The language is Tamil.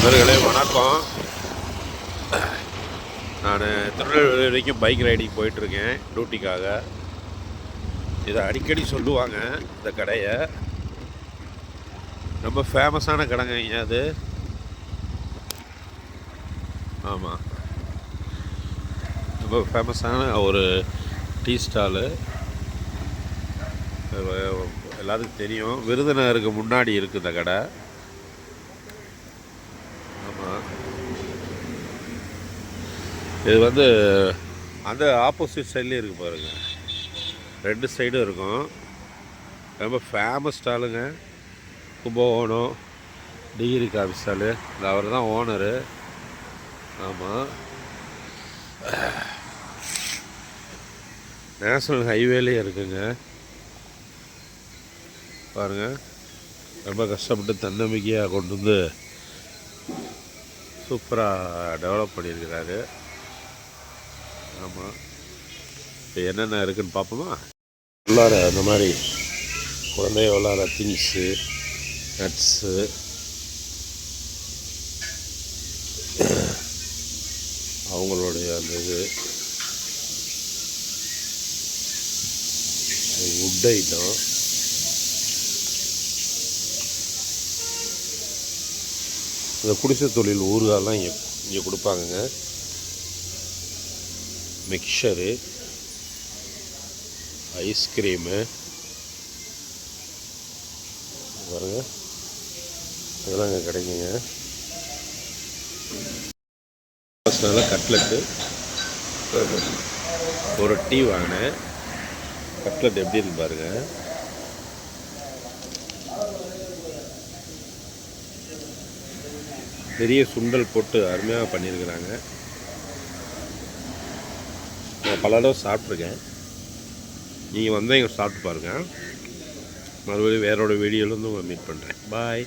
நண்பர்களே வணக்கம். நான் திருநெல்வேலி வரைக்கும் பைக் ரைடிங் போயிட்டுருக்கேன் டியூட்டிக்காக இதை அடிக்கடி சொல்லுவாங்க இந்த கடையை. ரொம்ப ஃபேமஸான கடைங்க அது. ஆமாம் ரொம்ப ஃபேமஸான ஒரு டீ ஸ்டாலு. எல்லாத்துக்கும் தெரியும். விருதுநகருக்கு முன்னாடி இருக்குது இந்த கடை ஆமாம் இது வந்து அந்த ஆப்போசிட் சைட்லேயும் இருக்குது பாருங்க. ரெண்டு சைடும் இருக்கும். ரொம்ப ஃபேமஸ் ஸ்டாலுங்க கும்பகோணம் டிகிரி காஃபி ஸ்டாலு இந்த அவர் தான் ஓனரு ஆமாம் நேஷ்னல் ஹைவேலேயே இருக்குங்க. பாருங்கள் ரொம்ப கஷ்டப்பட்டு தன்னம்பிக்கையாக கொண்டு வந்து சூப்பராக டெவலப் பண்ணியிருக்கிறாரு. ஆமாம் இப்போ என்னென்ன இருக்குன்னு பார்ப்போமா? உள்ளார அந்த மாதிரி குழந்தைய உள்ளார திங்ஸு நட்ஸு அவங்களுடைய அந்த இது. வுட் ஐட்டம் இந்த குடிசை தொழில் ஊறுகாலாம் இங்கே இங்கே கொடுப்பாங்கங்க. மிக்சரு ஐஸ்கிரீமு பாருங்க. இதெல்லாம் இங்கே கிடைக்குங்க. கட்லெட்டு. ஒரு டீ வாங்கினேன். கட்லெட் எப்படி இருக்கு பாருங்கள் பெரிய சுண்டல் போட்டு அருமையாக பண்ணியிருக்கிறாங்க. நான் பல தடவை சாப்பிட்ருக்கேன் நீங்கள் வந்தால் இங்கே சாப்பிட்டு பாருங்கள் மறுபடியும் வேறோட வீடியோவில் வந்து உங்களை மீட் பண்ணுறேன் பாய்